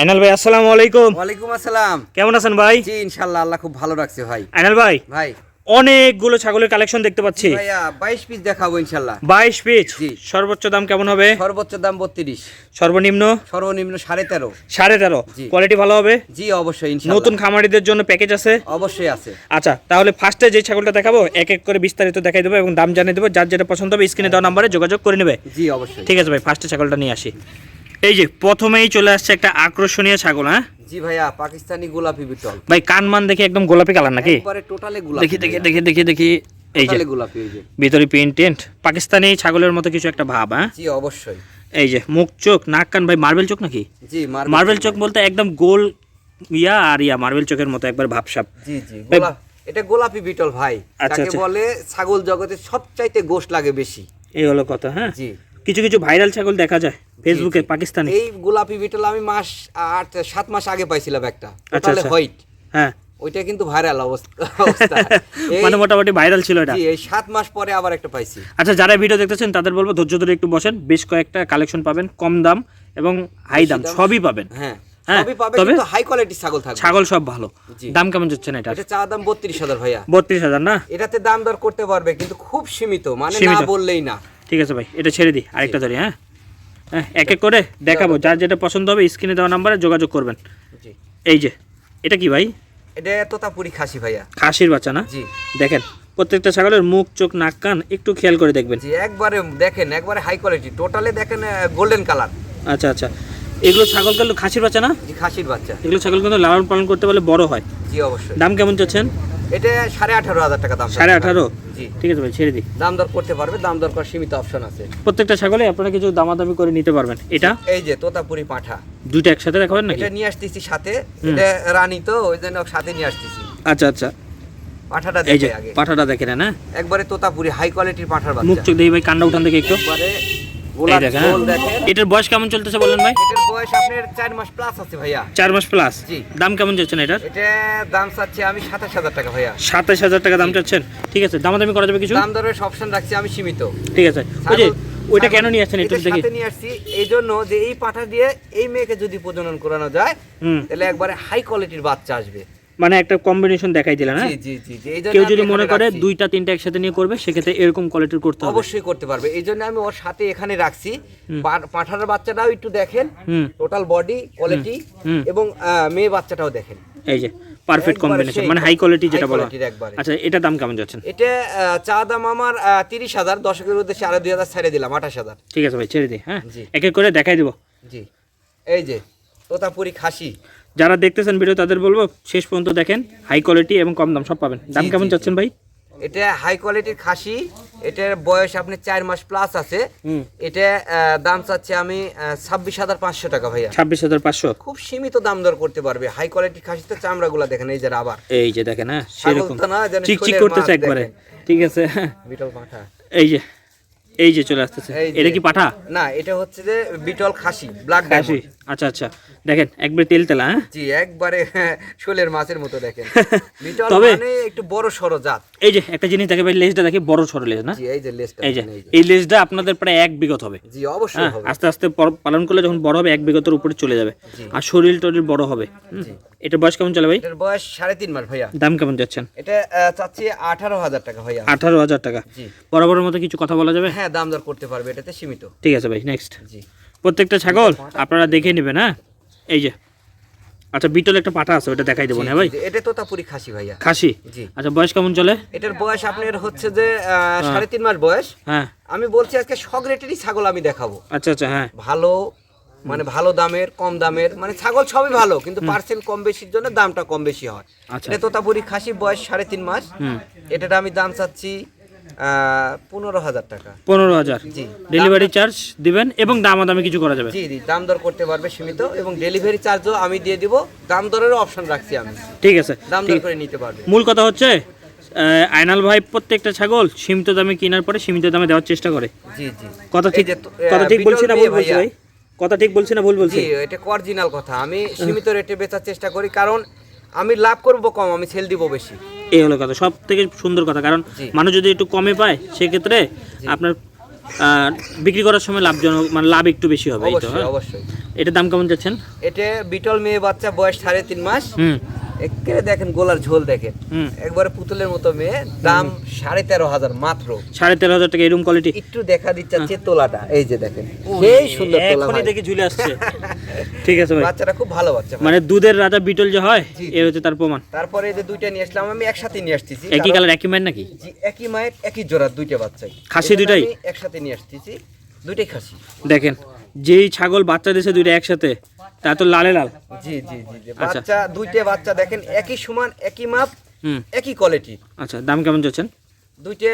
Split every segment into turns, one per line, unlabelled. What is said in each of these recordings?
আইনাল ভাই আসসালামু আলাইকুম।
ওয়ালাইকুম আসসালাম।
কেমন আছেন ভাই?
জি ইনশাল্লাহ আল্লাহ খুব ভালো রাখছে ভাই।
আইনাল ভাই
ভাই।
অনেকগুলো ছাগলের কালেকশন দেখতে পাচ্ছি।
ভাইয়া পিস দেখাবো ইনশাল্লাহ।
বাইশ পিস?
জি।
সর্বোচ্চ দাম কেমন হবে?
সর্বোচ্চ দাম বত্রিশ।
সর্বনিম্ন?
সর্বনিম্ন সাড়ে তেরো।
সাড়ে তেরো।
জি।
কোয়ালিটি ভালো হবে?
জি অবশ্যই ইনশাল্লাহ।
নতুন খামারিদের জন্য প্যাকেজ আছে?
অবশ্যই আছে।
আচ্ছা তাহলে ফার্স্টে যে ছাগলটা দেখাবো এক এক করে বিস্তারিত দেখাই দেবো এবং দাম জানিয়ে দেবো। যার যেটা পছন্দ হবে স্ক্রিনে দেওয়া নাম্বারে যোগাযোগ করে নেবে।
জি অবশ্যই।
ঠিক আছে ভাই ফার্স্টে ছাগলটা নিয়ে আসি। এই যে প্রথমেই চলে আসছে একটা আকর্ষণীয় ছাগল হ্যাঁ?
জি ভাইয়া পাকিস্তানি গোলাপি বিটল।
ভাই কান মান দেখি একদম গোলাপি কালার নাকি?
একবারে টোটালে গোলাপি
দেখি দেখি দেখি দেখি দেখি। এই যে
গোলাপি এই যে।
ভিতরে প্রিন্ট টেন্ট পাকিস্তানি ছাগলের মতো কিছু একটা ভাব হ্যাঁ?
জি অবশ্যই।
এই যে মুখ চোখ নাক কান ভাই মার্বেল চোখ নাকি?
জি
মার্বেল চোখ বলতে একদম গোল ইয়া আর ইয়া মার্বেল চোখের মতো একবার ভাবসাব।
জি জি গোলাপ এটা গোলাপি বিটল ভাই।
আচ্ছা,
তাকে
আচ্ছা।
বলে ছাগল জগতে সবচাইতে গোশ লাগে বেশি।
এই হলো কথা হ্যাঁ?
জি।
কিছু কিছু ভাইরাল ছাগল দেখা যায় ফেসবুকে পাকিস্তানি।
এই গোলাপি বিটল আমি মাস আট সাত মাস আগে পাইছিলাম একটা।
আচ্ছা, আচ্ছা।
হোয়াইট
হ্যাঁ।
ওইটা কিন্তু ভাইরাল অবস্থা।
মানে মোটামুটি ভাইরাল ছিল এটা।
এই সাত মাস পরে আবার একটা পাইছি।
আচ্ছা যারা ভিডিও দেখতেছেন তাদের বলব ধৈর্য ধরে একটু বসেন। বেশ কয়েকটা কালেকশন পাবেন কম দাম এবং হাই দাম। সবই পাবেন।
হ্যাঁ
হ্যাঁ, তবে-
হাই কোয়ালিটির ছাগল থাকবে।
ছাগল সব ভালো। দাম কেমন যাচ্ছে না এটা
এটা চা দাম বত্রিশ হাজার ভাইয়া।
বত্রিশ হাজার না?
এটাতে দাম দর করতে পারবে কিন্তু খুব সীমিত মানে না বললেই না।
ঠিক আছে ভাই এটা ছেড়ে দিই আরেকটা ধরি হ্যাঁ? হ্যাঁ এক এক করে দেখাবো যার যেটা পছন্দ হবে স্ক্রিনে দেওয়া নাম্বারে যোগাযোগ করবেন। এই যে এটা কি ভাই?
এটা তোতাপুরি খাসি ভাইয়া।
খাসির বাচ্চা না?
জি।
দেখেন প্রত্যেকটা ছাগলের মুখ চোখ নাক কান একটু খেয়াল করে দেখবেন।
জি একবারে দেখেন একবারে হাই কোয়ালিটি টোটালে দেখেন গোল্ডেন কালার
আচ্ছা আচ্ছা। এগুলো ছাগল কিন্তু খাসির বাচ্চা না?
জি খাসির বাচ্চা।
এগুলো ছাগল কিন্তু লালন পালন করতে পারলে বড় হয়।
জি অবশ্যই।
দাম কেমন চাচ্ছেন?
এটা সাড়ে আঠারো হাজার টাকা দাম
সাড়ে আঠারো?
জি।
ঠিক আছে ভাই ছেড়ে দিই।
দাম দর করতে পারবে দাম দর করার সীমিত অপশন আছে।
প্রত্যেকটা ছাগলে আপনারা কিছু দামাদামি করে নিতে পারবেন। এটা?
এই যে তোতাপুরি পাঠা।
দুইটা একসাথে দেখাবেন নাকি?
এটা নিয়ে আসতেছি সাথে। এটা রানী তো ওই জন্য সাথে নিয়ে আসতেছি।
আচ্ছা আচ্ছা।
পাঠাটা দেখে আগে।
পাঠাটা দেখে নেন হ্যাঁ?
একবারে তোতাপুরি হাই কোয়ালিটির পাঠার বাচ্চা।
মুখ চোখ দেখি ভাই কান্ডা উঠান দেখে একটু।
একবারে
এটার বয়স কেমন চলতেছে বলেন ভাই?
এটার বয়স আপনার চার মাস প্লাস আছে ভাইয়া।
চার মাস প্লাস দাম কেমন চাচ্ছেন এটার?
এটা দাম চাচ্ছি আমি সাতাশ হাজার টাকা ভাইয়া।
সাতাশ হাজার টাকা দাম চাচ্ছেন? ঠিক আছে দামাদামি করা যাবে কিছু?
দাম দরের অপশন রাখছি আমি সীমিত।
ঠিক আছে ওই যে ওইটা কেন নিয়ে আসছেন একটু দেখি।
সাথে নিয়ে আসছি এই জন্য যে এই পাঠা দিয়ে এই মেয়েকে যদি প্রজনন করানো যায় তাহলে একবারে হাই কোয়ালিটির বাচ্চা আসবে।
মানে একটা কম্বিনেশন দেখাই দিলেন হ্যাঁ?
জি জি জি।
কেউ যদি মনে করে দুইটা তিনটা একসাথে নিয়ে করবে সেক্ষেত্রে এরকম কোয়ালিটির করতে হবে।
অবশ্যই করতে পারবে। এই জন্য আমি ওর সাথে এখানে রাখছি। পাঁঠার বাচ্চাটাও একটু দেখেন। টোটাল বডি কোয়ালিটি এবং মেয়ে বাচ্চাটাও দেখেন।
এই যে পারফেক্ট কম্বিনেশন মানে হাই কোয়ালিটি যেটা বলা আচ্ছা এটা দাম কেমন যাচ্ছেন
এটা চা দাম আমার তিরিশ হাজার। দশকের উদ্দেশ্যে আরও দুই হাজার ছেড়ে দিলাম আঠাশ হাজার।
ঠিক আছে ভাই ছেড়ে দিই হ্যাঁ? এক এক করে দেখাই দিব।
জি। এই যে তোতাপুরি খাসি।
যারা দেখতেছেন ভিডিও তাদের বলব শেষ পর্যন্ত দেখেন হাই কোয়ালিটি এবং কম দাম সব পাবেন। দাম কেমন চাচ্ছেন ভাই?
এটা হাই কোয়ালিটির খাসি এটার বয়স আপনি চার মাস প্লাস আছে। এটা দাম চাচ্ছে আমি ছাব্বিশ হাজার পাঁচশো টাকা ভাইয়া।
ছাব্বিশ হাজার পাঁচশো।
খুব সীমিত দাম দর করতে পারবে। হাই কোয়ালিটির খাসি তো চামড়া চামড়াগুলো দেখেন এই যে আবার
এই যে দেখেন হ্যাঁ সেরকম। চিকচিক করতেছে একবারে। ঠিক আছে।
বিটল পাঠা।
এই যে এই যে চলে আসতেছে। এটা কি পাঠা?
না এটা হচ্ছে যে বিটল খাসি ব্ল্যাক
কাশি আচ্ছা আচ্ছা। দেখেন একবার তেল তেলা হ্যাঁ?
জি একবারে শোলের মাছের মতো দেখেন। মানে একটু বড় জাত।
এই যে একটা জিনিস দেখে ভাই লেজটা দেখে বড় সরো লেজ না?
জি এই যে লেজটা
এই যে
এই
লেজটা আপনাদের প্রায় এক বিঘত হবে।
জি অবশ্যই
হ্যাঁ
হবে।
আস্তে আস্তে পালন করলে যখন বড় হবে এক বিঘতের উপরে চলে যাবে। আর শরীর টরির বড় হবে। এটা বয়স কেমন চলে ভাই?
এটার বয়স সাড়ে তিন মাস ভাইয়া।
দাম কেমন যাচ্ছেন?
এটা চাচ্ছি আঠারো হাজার টাকা ভাইয়া।
আঠারো হাজার টাকা।
জি।
বরাবরের মতো কিছু কথা বলা যাবে?
হ্যাঁ দাম দর করতে পারবে এটাতে সীমিত।
ঠিক আছে ভাই নেক্সট
জি।
প্রত্যেকটা ছাগল আপনারা দেখে নেবেন হ্যাঁ? এই যে। আচ্ছা বিটল একটা পাটা আছে ওটা দেখাই দেবো না ভাই?
জি, জি, এটা তোতাপুরি খাসি ভাইয়া।
খাসি?
জি।
আচ্ছা বয়স কেমন চলে?
এটার বয়স আপনার হচ্ছে যে আহ, সাড়ে তিন মাস বয়স।
হ্যাঁ।
আমি বলছি আজকে সব রেটেরই ছাগল আমি দেখাবো।
আচ্ছা আচ্ছা হ্যাঁ।
ভালো মানে ভালো দামের কম দামের মানে ছাগল সবই ভালো কিন্তু পার্সেন্ট কম বেশির জন্য দামটা কম বেশি হয়।
আচ্ছা।
এটা তোতাপুরি খাসি বয়স সাড়ে তিন মাস। এটার আমি দাম চাচ্ছি পনেরো হাজার টাকা।
পনেরো হাজার।
জি।
ডেলিভারি চার্জ দিবেন এবং দাম দামে কিছু করা যাবে।
জি জি দাম দর করতে পারবে সীমিত এবং ডেলিভারি চার্জও আমি দিয়ে দিব। দাম দরেরও অপশন রাখছি আমি।
ঠিক আছে।
দাম দর করে নিতে পারবে।
মূল কথা হচ্ছে আয়নাল ভাই প্রত্যেকটা ছাগল সীমিত দামে কেনার পরে সীমিত দামে দেওয়ার চেষ্টা করে।
জি জি।
কথা ঠিক কথা ঠিক বলছি না ভুল বলছি ভাই? কথা ঠিক বলছি না ভুল বলছি?
এটা অরিজিনাল কথা। আমি সীমিত রেটে বেচার চেষ্টা করি কারণ আমি লাভ করব কম আমি সেল দিব বেশি।
এই হলো কথা সব থেকে সুন্দর কথা কারণ মানুষ যদি একটু কমে পায় সেক্ষেত্রে আপনার বিক্রি করার সময় লাভজনক মানে লাভ একটু বেশি হবে
অবশ্যই
হ্যাঁ?
অবশ্যই।
এটার দাম কেমন যাচ্ছেন?
এটা বিটল মেয়ে বাচ্চা বয়স সাড়ে তিন মাস।
হুম।
একেবারে দেখেন গোলার ঝোল দেখেন। একবারে পুতুলের মতো মেয়ে দাম সাড়ে তেরো হাজার মাত্র।
সাড়ে তেরো হাজার টাকা এরকম কোয়ালিটি
একটু দেখা দিচ্ছে তোলাটা এই যে দেখেন। সেই সুন্দর তোলা
দেখে ঝুলে আসছে। ঠিক আছে ভাই।
বাচ্চাটা খুব ভালো বাচ্চা
মানে দুধের রাজা বিটল যে হয় এর হচ্ছে তার প্রমাণ।
তারপরে এই যে দুইটা নিয়ে আসলাম আমি একসাথে নিয়ে আসতেছি।
একই কালার একই মায়ের নাকি?
একই মায়ের একই জোড়া দুইটা বাচ্চাই
খাসি দুইটাই?
একসাথে নিয়ে আসতেছি দুইটাই খাসি।
দেখেন যেই ছাগল বাচ্চা দিয়েছে দুইটা একসাথে তা তো লালে লাল।
জি জি জি
আচ্ছা।
বাচ্চা দুইটা বাচ্চা দেখেন একই সমান একই মাপ একই কোয়ালিটি
আচ্ছা দাম কেমন যাচ্ছেন
দুইটা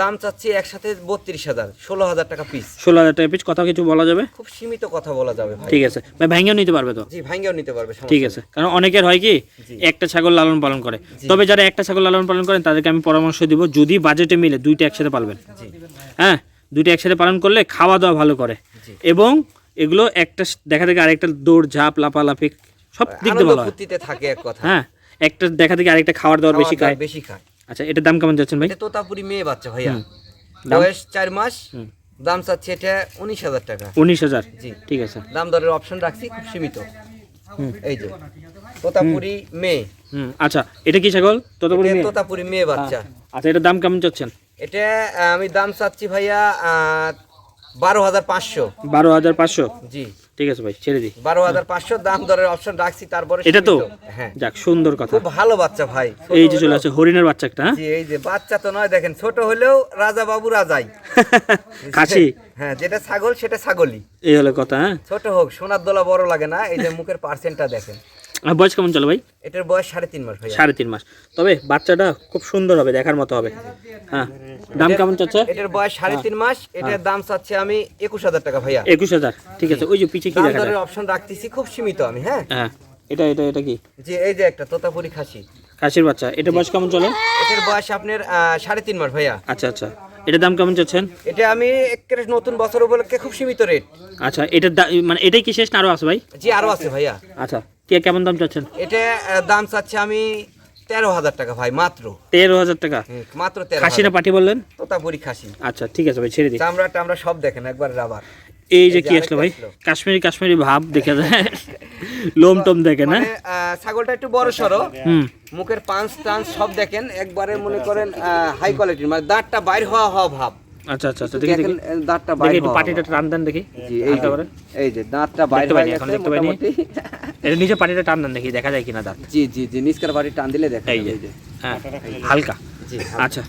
দাম চাচ্ছি একসাথে বত্রিশ হাজার ষোলো হাজার টাকা পিস
ষোলো হাজার টাকা পিস কথা কিছু বলা যাবে?
খুব সীমিত কথা বলা যাবে
ঠিক আছে। ভাই ভাঙ্গেও নিতে পারবে তো?
জি ভাঙ্গেও নিতে পারবে
ঠিক আছে। কারণ অনেকের হয় কি একটা ছাগল লালন পালন করে। তবে যারা একটা ছাগল লালন পালন করেন তাদেরকে আমি পরামর্শ দিব যদি বাজেটে মিলে দুইটা একসাথে পালবেন। হ্যাঁ দুইটা একসাথে পালন করলে খাওয়া দাওয়া ভালো করে। এবং এগুলো একটা দেখা থেকে আরেকটা দৌড় ঝাঁপ লাফালাফি সব দিক দিয়ে ভালো হয়।
থাকে এক কথা।
হ্যাঁ একটা দেখা দেখে আরেকটা খাওয়ার দাওয়ার বেশি খায়।
বেশি খায়।
আচ্ছা এটার দাম কেমন যাচ্ছেন ভাই?
এটা তোতাপুরি মেয়ে বাচ্চা ভাইয়া। বয়স চার মাস দাম চাচ্ছে এটা উনিশ হাজার টাকা।
উনিশ হাজার?
জি।
ঠিক আছে।
দাম দরের অপশন রাখছি খুব সীমিত। এই যে তোতাপুরি মেয়ে।
হুম আচ্ছা এটা কি ছাগল? ততপুরি
এটা
মেয়ে?
তোতাপুরি মেয়ে বাচ্চা।
আচ্ছা এটার দাম কেমন চাচ্ছেন?
এটা আমি দাম চাচ্ছি ভাইয়া বারো হাজার পাঁচশো।
বারো হাজার পাঁচশো?
জি।
ঠিক আছে ভাই ছেড়ে দিই।
বারো হাজার পাঁচশো দাম দরের অপশন রাখছি তারপরে
এটা তো?
হ্যাঁ।
যাক সুন্দর কথা।
খুব ভালো বাচ্চা ভাই
এই যে চলে
হলেও-
হরিণের বাচ্চা একটা হ্যাঁ?
জি, এই যে বাচ্চা তো নয় দেখেন ছোট হলেও রাজা বাবু রাজাই।
খাসি?
হ্যাঁ যেটা ছাগল সেটা ছাগলই।
এই হলো কথা হ্যাঁ?
ছোট হোক সোনার দোলা বড় লাগে না এই যে মুখের পার্সেন্টটা দেখেন।
বয়স কেমন চলে ভাই?
এটার বয়স সাড়ে তিন মাস ভাইয়া।
সাড়ে তিন মাস। তবে বাচ্চাটা খুব সুন্দর হবে দেখার মতো হবে। হ্যাঁ দাম কেমন চাচ্ছে?
এটার বয়স সাড়ে তিন মাস এটার দাম চাচ্ছে আমি একুশ হাজার টাকা ভাইয়া।
একুশ হাজার ঠিক আছে। ওই যে পিছে কি দেখা
অপশন রাখতেছি খুব সীমিত আমি হ্যাঁ।
হ্যাঁ এটা এটা এটা কি?
যে এই যে একটা তোতাপুরি খাসি।
খাসির বাচ্চা। এটা বয়স কেমন চলে?
এটার বয়স আপনার সাড়ে তিন মাস ভাইয়া।
আচ্ছা আচ্ছা। এটার দাম কেমন চাচ্ছেন?
এটা আমি একেবারে নতুন বছর উপলক্ষে খুব সীমিত রেট
আচ্ছা এটা মানে এটাই কি শেষ না আরও আছে ভাই?
জি আরও আছে ভাইয়া।
আচ্ছা কে কেমন দাম চাচ্ছেন?
এটা দাম চাচ্ছে আমি তেরো হাজার টাকা ভাই মাত্র।
তেরো হাজার টাকা?
মাত্র তেরো
খাসি বললেন তো বললেন?
তোতাপুরি খাসি।
আচ্ছা ঠিক আছে ভাই ছেড়ে দিই।
চামড়া টামড়া সব দেখেন একবার রাবার।
এই যে কি আসলো ভাই? কাশ্মীরি কাশ্মীরি ভাব দেখে যায়। লোম টোম দেখে না?
মানে ছাগলটা একটু বড়
হুম।
মুখের পাঁচ টান্স সব দেখেন একবারে মনে করেন হাই কোয়ালিটির মানে দাঁতটা বাইর হওয়া হওয়া ভাব।
আচ্ছা আচ্ছা আচ্ছা দেখি দেখি।
দাঁতটা
দেখি
বাইর হওয়া
পাটিটা টান দেন দেখি।
এই যে, এই যে দাঁতটা বাইর হয়ে গেছে। মোটামুটি।
এটা নিচে পাটিটা টান দেন দেখি দেখা যায় কিনা দাঁত।
জি জি জি নিচকার বাড়ি টান দিলে দেখা
এই যে
এই যে।
হ্যাঁ হালকা। আচ্ছা।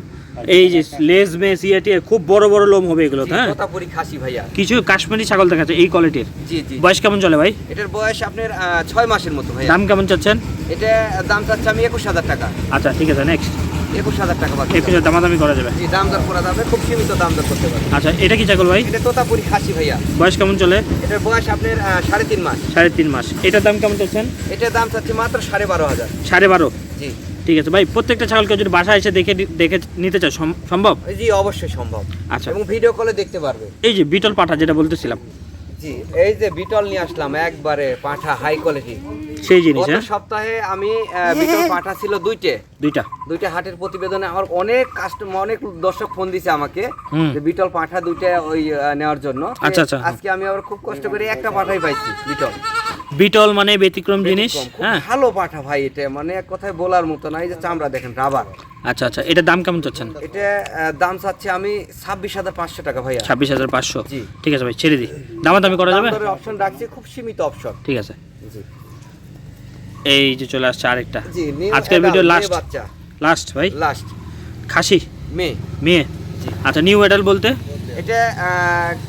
এই যে লেজ মেস ইয়েটিয়ে খুব বড় বড় লোম হবে এগুলো হ্যাঁ?
তোতাপুরি খাসি ভাইয়া।
কিছু কাশ্মীরি ছাগল দেখাচ্ছে এই কোয়ালিটির।
জি জি।
বয়স কেমন চলে ভাই?
এটার বয়স আপনার ছয় মাসের মতো ভাইয়া।
দাম কেমন চাচ্ছেন?
এটা দাম চাচ্ছে আমি একুশ হাজার টাকা।
আচ্ছা ঠিক আছে নেক্সট
একুশ হাজার টাকা পাচ্ছি
একুশে দামাদামি করা যাবে।
জি দাম দর করা যাবে খুব সীমিত দাম দর করতে পারবে।
আচ্ছা এটা কি ছাগল ভাই?
এটা তোতাপুরি খাসি ভাইয়া।
বয়স কেমন চলে?
এটার বয়স আপনার সাড়ে তিন মাস।
সাড়ে তিন মাস। এটার দাম কেমন চাচ্ছেন?
এটার দাম চাচ্ছি মাত্র সাড়ে বারো হাজার।
সাড়ে বারো।
জি।
ঠিক আছে। ভাই প্রত্যেকটা ছাগলকে যদি বাসায় এসে দেখে দেখে নিতে চায় সম্ভব?
জি অবশ্যই সম্ভব।
আচ্ছা।
এবং ভিডিও কলে দেখতে পারবে।
এই যে বিটল পাঠা যেটা বলতেছিলাম।
জি এই যে বিটল নিয়ে আসলাম একবারে পাঠা হাই কোয়ালিটি
সেই জিনিস
গত
হ্যাঁ?
সপ্তাহে আমি বিটল পাঠা ছিল দুইটে।
দুইটা।
দুইটা হাটের প্রতিবেদনে আমার অনেক কাস্টমার অনেক দর্শক ফোন দিছে আমাকে যে বিটল পাঠা দুইটা ওই নেওয়ার জন্য।
আচ্ছা, আচ্ছা।
আজকে আমি আবার খুব কষ্ট করে একটা পাঠাই পাইছি বিটল।
বিটল মানে ব্যতিক্রম জিনিস হ্যাঁ।
ভালো পাঠা ভাই এটা মানে এক কথায় বলার মতো না এই যে চামড়া দেখেন রাবার।
আচ্ছা আচ্ছা এটার দাম কেমন চাচ্ছেন?
এটা দাম চাচ্ছি আমি ছাব্বিশ হাজার পাঁচশো টাকা ভাইয়া।
ছাব্বিশ হাজার পাঁচশো?
জি।
ঠিক আছে ভাই ছেড়ে দিই। দামাদামি করা যাবে?
অপশন রাখছি খুব সীমিত অপশন
ঠিক আছে। এই যে চলে আসছে আরেকটা।
জি
আজকের ভিডিও লাস্ট
বাচ্চা।
লাস্ট ভাই?
লাস্ট
খাসি?
মেয়ে।
মেয়ে? আচ্ছা নিউ এডাল বলতে?
এটা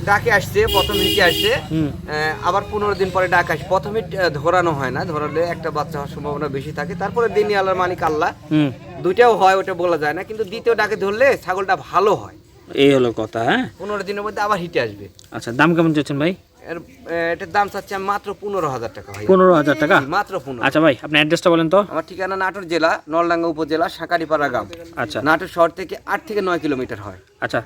ডাকে আসছে প্রথম হিটে আসছে। আবার পনেরো দিন পরে ডাক আসে প্রথমে ধরানো হয় না ধরালে একটা বাচ্চা হওয়ার সম্ভাবনা বেশি থাকে। তারপরে দিন আল্লাহর মালিক আল্লাহ। দুইটাও হয় ওটা বলা যায় না। কিন্তু দ্বিতীয় ডাকে ধরলে ছাগলটা ভালো হয়।
এই হলো কথা হ্যাঁ?
পনেরো দিনের মধ্যে আবার হিটে আসবে।
আচ্ছা দাম কেমন চাচ্ছেন ভাই?
এর এটার দাম চাচ্ছি আমি মাত্র পনেরো হাজার টাকা ভাই
পনেরো হাজার টাকা?
মাত্র পনেরো।
আচ্ছা ভাই আপনি অ্যাড্রেসটা বলেন তো।
আমার ঠিকানা নাটোর জেলা নলডাঙ্গা উপজেলা গ্রাম।
আচ্ছা।
নাটোর শহর থেকে আট থেকে নয় কিলোমিটার হয়।
আচ্ছা।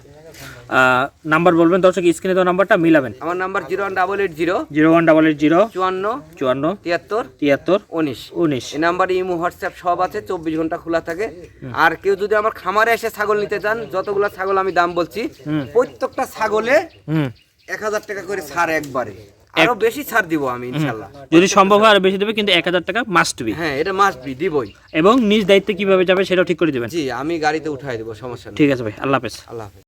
নাম্বার বলবেন দর্শক স্ক্রিনে দেওয়া নাম্বারটা মিলাবেন।
আমার number zero one double eight zero
zero one double eight zero
চুয়ান্ন
চুয়ান্ন
তিয়াত্তর
তিয়াত্তর
উনিশ।
উনিশ।
এই নাম্বারে ইমো হোয়াটসঅ্যাপ সব আছে চব্বিশ ঘণ্টা খোলা থাকে। আর কেউ যদি আমার খামারে এসে ছাগল নিতে চান যতগুলো ছাগল আমি দাম বলছি প্রত্যেকটা ছাগলে এক হাজার টাকা করে ছাড় একবারে। আরও বেশি ছাড় দিব আমি ইনশাল্লাহ।
যদি সম্ভব হয় আরও বেশি দেবে কিন্তু এক হাজার টাকা মাস্ট বি
হ্যাঁ এটা মাস্ট বি দিবই।
এবং নিজ দায়িত্বে কীভাবে যাবে সেটাও ঠিক করে দিবেন।
জি আমি গাড়িতে উঠাই দেবো সমস্যা নেই।
ঠিক আছে ভাই আল্লাহ হাফেজ।
আল্লাহ হাফেজ।